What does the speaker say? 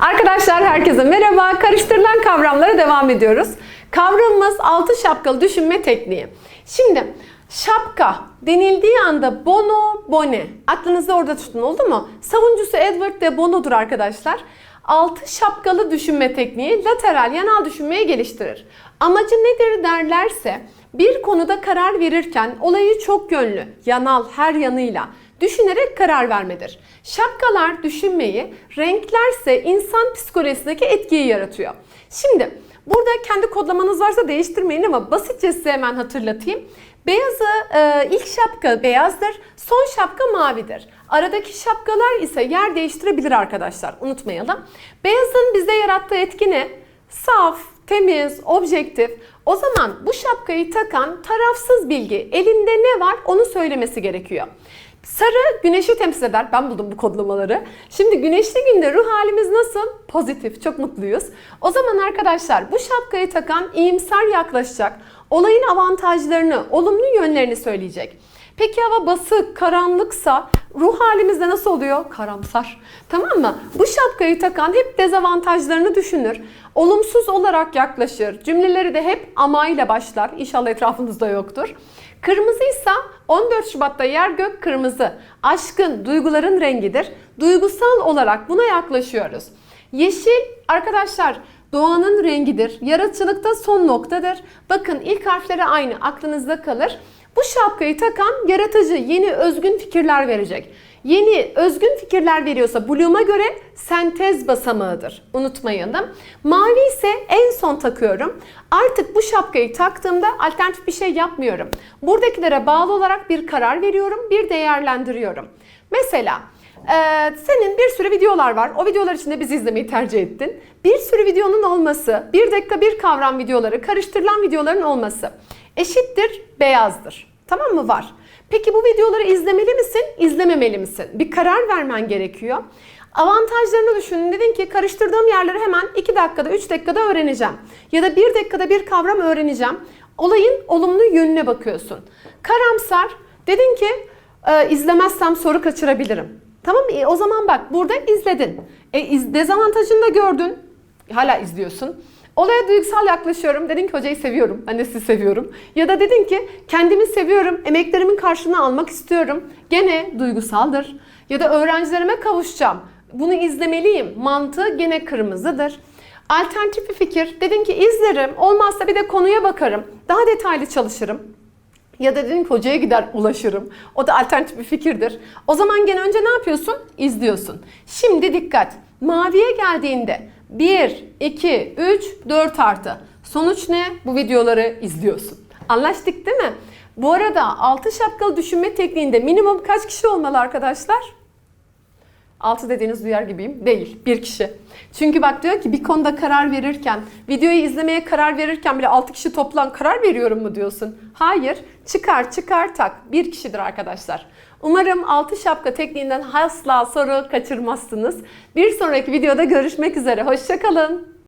Arkadaşlar herkese merhaba. Karıştırılan kavramlara devam ediyoruz. Kavramımız altı şapkalı düşünme tekniği. Şimdi şapka denildiği anda bono, bone. Aklınızda orada tutun oldu mu? Savuncusu Edward de Bono'dur arkadaşlar. Altı şapkalı düşünme tekniği lateral yanal düşünmeyi geliştirir. Amacı nedir derlerse bir konuda karar verirken olayı çok yönlü, yanal her yanıyla düşünerek karar vermedir. Şapkalar düşünmeyi, renklerse insan psikolojisindeki etkiyi yaratıyor. Şimdi burada kendi kodlamanız varsa değiştirmeyin ama basitçe size hemen hatırlatayım. Beyazı e, ilk şapka beyazdır, son şapka mavidir. Aradaki şapkalar ise yer değiştirebilir arkadaşlar. Unutmayalım. Beyazın bize yarattığı etki ne? Saf, temiz, objektif. O zaman bu şapkayı takan tarafsız bilgi elinde ne var onu söylemesi gerekiyor. Sarı güneşi temsil eder. Ben buldum bu kodlamaları. Şimdi güneşli günde ruh halimiz nasıl? Pozitif, çok mutluyuz. O zaman arkadaşlar bu şapkayı takan iyimser yaklaşacak. Olayın avantajlarını, olumlu yönlerini söyleyecek. Peki hava basık, karanlıksa ruh halimizde nasıl oluyor? Karamsar. Tamam mı? Bu şapkayı takan hep dezavantajlarını düşünür. Olumsuz olarak yaklaşır. Cümleleri de hep ama ile başlar. İnşallah etrafınızda yoktur. Kırmızıysa 14 Şubat'ta yer gök kırmızı. Aşkın, duyguların rengidir. Duygusal olarak buna yaklaşıyoruz. Yeşil arkadaşlar doğanın rengidir. Yaratıcılıkta son noktadır. Bakın ilk harfleri aynı aklınızda kalır. Bu şapkayı takan yaratıcı, yeni özgün fikirler verecek. Yeni özgün fikirler veriyorsa Bloom'a göre sentez basamağıdır. Unutmayalım. Mavi ise en son takıyorum. Artık bu şapkayı taktığımda alternatif bir şey yapmıyorum. Buradakilere bağlı olarak bir karar veriyorum, bir değerlendiriyorum. Mesela ee, senin bir sürü videolar var. O videolar içinde bizi izlemeyi tercih ettin. Bir sürü videonun olması, bir dakika bir kavram videoları, karıştırılan videoların olması eşittir beyazdır. Tamam mı? Var. Peki bu videoları izlemeli misin, izlememeli misin? Bir karar vermen gerekiyor. Avantajlarını düşünün. Dedin ki karıştırdığım yerleri hemen 2 dakikada, 3 dakikada öğreneceğim. Ya da 1 dakikada bir kavram öğreneceğim. Olayın olumlu yönüne bakıyorsun. Karamsar. Dedin ki e, izlemezsem soru kaçırabilirim. Tamam? E, o zaman bak burada izledin. E, iz, dezavantajını da gördün. Hala izliyorsun. Olaya duygusal yaklaşıyorum. Dedin ki hocayı seviyorum. Sizi seviyorum. Ya da dedin ki kendimi seviyorum. Emeklerimin karşılığını almak istiyorum. Gene duygusaldır. Ya da öğrencilerime kavuşacağım. Bunu izlemeliyim. Mantığı gene kırmızıdır. Alternatif bir fikir. Dedin ki izlerim. Olmazsa bir de konuya bakarım. Daha detaylı çalışırım. Ya da dedim ki hocaya gider ulaşırım. O da alternatif bir fikirdir. O zaman gene önce ne yapıyorsun? İzliyorsun. Şimdi dikkat. Maviye geldiğinde 1, 2, 3, 4 artı. Sonuç ne? Bu videoları izliyorsun. Anlaştık değil mi? Bu arada altı şapkalı düşünme tekniğinde minimum kaç kişi olmalı arkadaşlar? 6 dediğiniz duyar gibiyim. Değil. Bir kişi. Çünkü bak diyor ki bir konuda karar verirken, videoyu izlemeye karar verirken bile 6 kişi toplan karar veriyorum mu diyorsun? Hayır. Çıkar çıkar tak. Bir kişidir arkadaşlar. Umarım 6 şapka tekniğinden asla soru kaçırmazsınız. Bir sonraki videoda görüşmek üzere. Hoşçakalın.